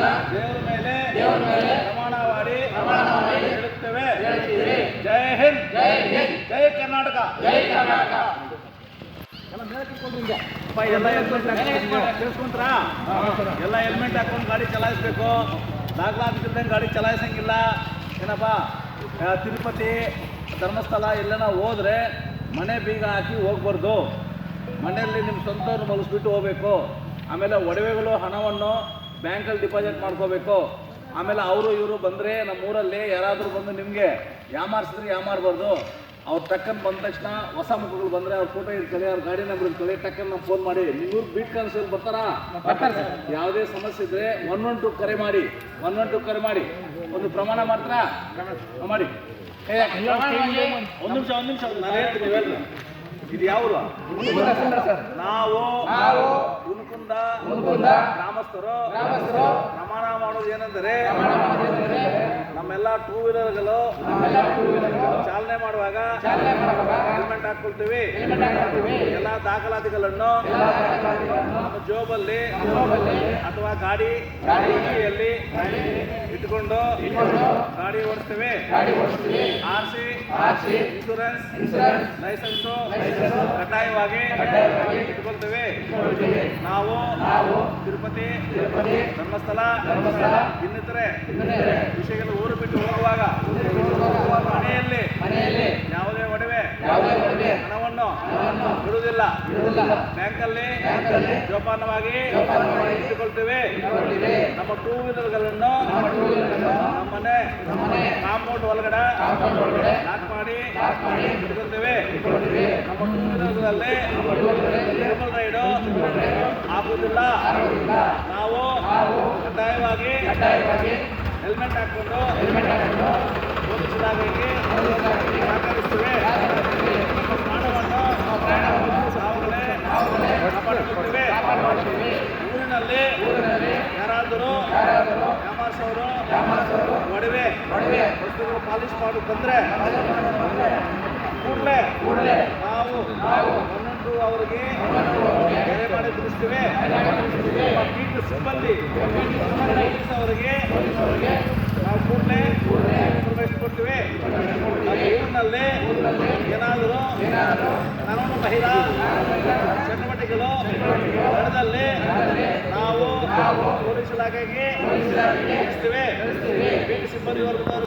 ಶ್ರದ್ಧೆಯಿಂದ ದೇವರ ಮೇಲೆ ದೇವರ ಮೇಲೆ ಪ್ರಮಾಣ ಮಾಡಿ ಪ್ರಮಾಣ ಮಾಡಿ ಹೇಳುತ್ತೇವೆ. ಹೇಳುತ್ತೀವಿ. ಜೈ ಕರ್ನಾಟಕ. ಜೈ ಕರ್ನಾಟಕ. ಎಲ್ಲ ಮೇಲೆ ಕಿತ್ಕೊಂಡ್ರಿಂಗೆ ಎಲ್ಲ ಹೆಲ್ಮೆಟ್ ತಿಳ್ಸ್ಕೊಂಡ್ರಾ ಎಲ್ಲ ಹೆಲ್ಮೆಟ್ ಹಾಕೊಂಡು ಗಾಡಿ ಚಲಾಯಿಸ್ಬೇಕು. ದಾಖಲಾಗ್ತಿದ್ದಂಗೆ ಗಾಡಿ ಚಲಾಯಿಸಂಗಿಲ್ಲ. ಏನಪ್ಪ? ತಿರುಪತಿ ಧರ್ಮಸ್ಥಳ ಎಲ್ಲನ ಹೋದರೆ ಮನೆ ಬೀಗ ಹಾಕಿ ಹೋಗ್ಬಾರ್ದು. ಮನೆಯಲ್ಲಿ ನಿಮ್ಮ ಸ್ವಂತವ್ರನ್ನ ಮಲಗಿಸ್ಬಿಟ್ಟು ಹೋಗಬೇಕು. ಆಮೇಲೆ ಒಡವೆಗಳು ಹಣವನ್ನು ಬ್ಯಾಂಕಲ್ಲಿ ಡಿಪಾಸಿಟ್ ಮಾಡ್ಕೋಬೇಕು. ಆಮೇಲೆ ಅವರು ಇವರು ಬಂದರೆ ನಮ್ಮೂರಲ್ಲಿ ಯಾರಾದರೂ ಬಂದು ನಿಮಗೆ ಯಾಮಾರಿಸಿದ್ರೆ ಯಾಮಾರಬಾರ್ದು ಅವ್ರು ಟಕ್ಕನ್ ಬಂದ ತಕ್ಷಣ ಹೊಸ ಮುಖಗಳು ಬಂದರೆ ಅವ್ರ ಫೋಟೋ ಇರ್ತಾರೆ ಅವ್ರ ಗಾಡಿ ನಂಬರ್ ಇರ್ತಾರೆ ಟಕ್ಕನ್ ನಾವು ಫೋನ್ ಮಾಡಿ. ನೀವು ಬೀಟ್ ಕಾನ್ಸಲ್ ಬರ್ತಾರಾ? ಬರ್ತಾರೆ ಯಾವುದೇ ಸಮಸ್ಯೆ ಇದ್ರೆ ಒನ್ ಒನ್ ಟು ಕರೆ ಮಾಡಿ. ಒನ್ ಒನ್ ಟು ಕರೆ ಮಾಡಿ. ಒಂದು ಪ್ರಮಾಣ ಮಾಡ್ತಾರಾ? ಮಾಡಿ. ಏ, ಒಂದು ನಿಮಿಷ ಒಂದು ನಿಮಿಷ. ನಾನು ಹೇಳ್ತೀನಿ. ಇದು ಯಾವ ನಾವು ಉನ್ಕುಂದ ಗ್ರಾಮಸ್ಥರು ಪ್ರಮಾಣ ಮಾಡೋದು ಏನೆಂದರೆ ನಮ್ಮೆಲ್ಲ ಟೂ ವೀಲರ್ಗಳು ಚಾಲನೆ ಮಾಡುವಾಗ ಹೆಲ್ಮೆಟ್ ಹಾಕೊಳ್ತೀವಿ ಎಲ್ಲ ದಾಖಲಾತಿಗಳನ್ನು ನಮ್ಮ ಜೋಬಲ್ಲಿ ಅಥವಾ ಗಾಡಿ ಗಾಡಿಯಲ್ಲಿ ಇಟ್ಕೊಂಡು ಗಾಡಿ ಓಡಿಸ್ತೇವೆ. ಆರ್ ಸಿ ಇನ್ಶೂರೆನ್ಸ್ ಲೈಸೆನ್ಸ್ ಕಡ್ಡಾಯವಾಗಿ ಇಟ್ಕೊಳ್ತೇವೆ. ನಾವು ತಿರುಪತಿ ಧರ್ಮಸ್ಥಳ ಇನ್ನಿತರೆ ವಿಷಯಗಳು ಊರು ಬಿಟ್ಟು ಹೋಗುವಾಗ ಮನೆಯಲ್ಲಿ ಯಾವುದೇ ಒಡವೆ ಹಣವನ್ನು ಬಿಡುವುದಿಲ್ಲ ಬ್ಯಾಂಕಲ್ಲಿ ಜೋಪಾನವಾಗಿ ಇಟ್ಟುಕೊಳ್ತೇವೆ. ನಮ್ಮ ಟೂ ವೀಲರ್ಗಳನ್ನು ನಮ್ಮನೆ ಕಾಂಪೌಂಡ್ ಒಳಗಡೆ ಲಾಕ್ ಮಾಡಿ ಇಟ್ಕೊಳ್ತೇವೆ ನಮ್ಮ ಟೂ ವೀಲರ್ಗಳಲ್ಲಿ ರೈಡು ಆಗುವುದಿಲ್ಲ. ನಾವು ಕಡ್ಡಾಯವಾಗಿ ಹೆಲ್ಮೆಟ್ ಹಾಕೊಂಡು ಪೊಲೀಸ್ ಇಲಾಖೆಗೆ ಊರಿನಲ್ಲಿ ಯಾರಾದರೂ ಯಾಮಾರ್ಸೋರು ಒಡವೆ ವಸ್ತುಗಳು ಪಾಲಿಶ್ ಮಾಡು ಬಂದ್ರೆ ಕೂಡಲೇ ನಾವು ಒಂದೊಂದು ಅವರಿಗೆ ಬೇರೆ ಮಾಡಿ ತಿಳಿಸ್ತೇವೆ. ಸಿಬ್ಬಂದಿ ಅವರಿಗೆ ನಾವು ಕೂಡಲೇ ಇನ್ಫಾರ್ಮೇಶನ್ ಕೊಡ್ತೀವಿ. ಊರಿನಲ್ಲಿ ಏನಾದರೂ ಕಾನೂನು ಮಹಿಳಾ, ಚಟುವಟಿಕೆಗಳು ನಡೆದಲ್ಲಿ ನಾವು ಪೊಲೀಸ್ ಇಲಾಖೆಗೆ ತಿಳಿಸ್ತೇವೆ. ಸಿಬ್ಬಂದಿ ವರ್ಗದ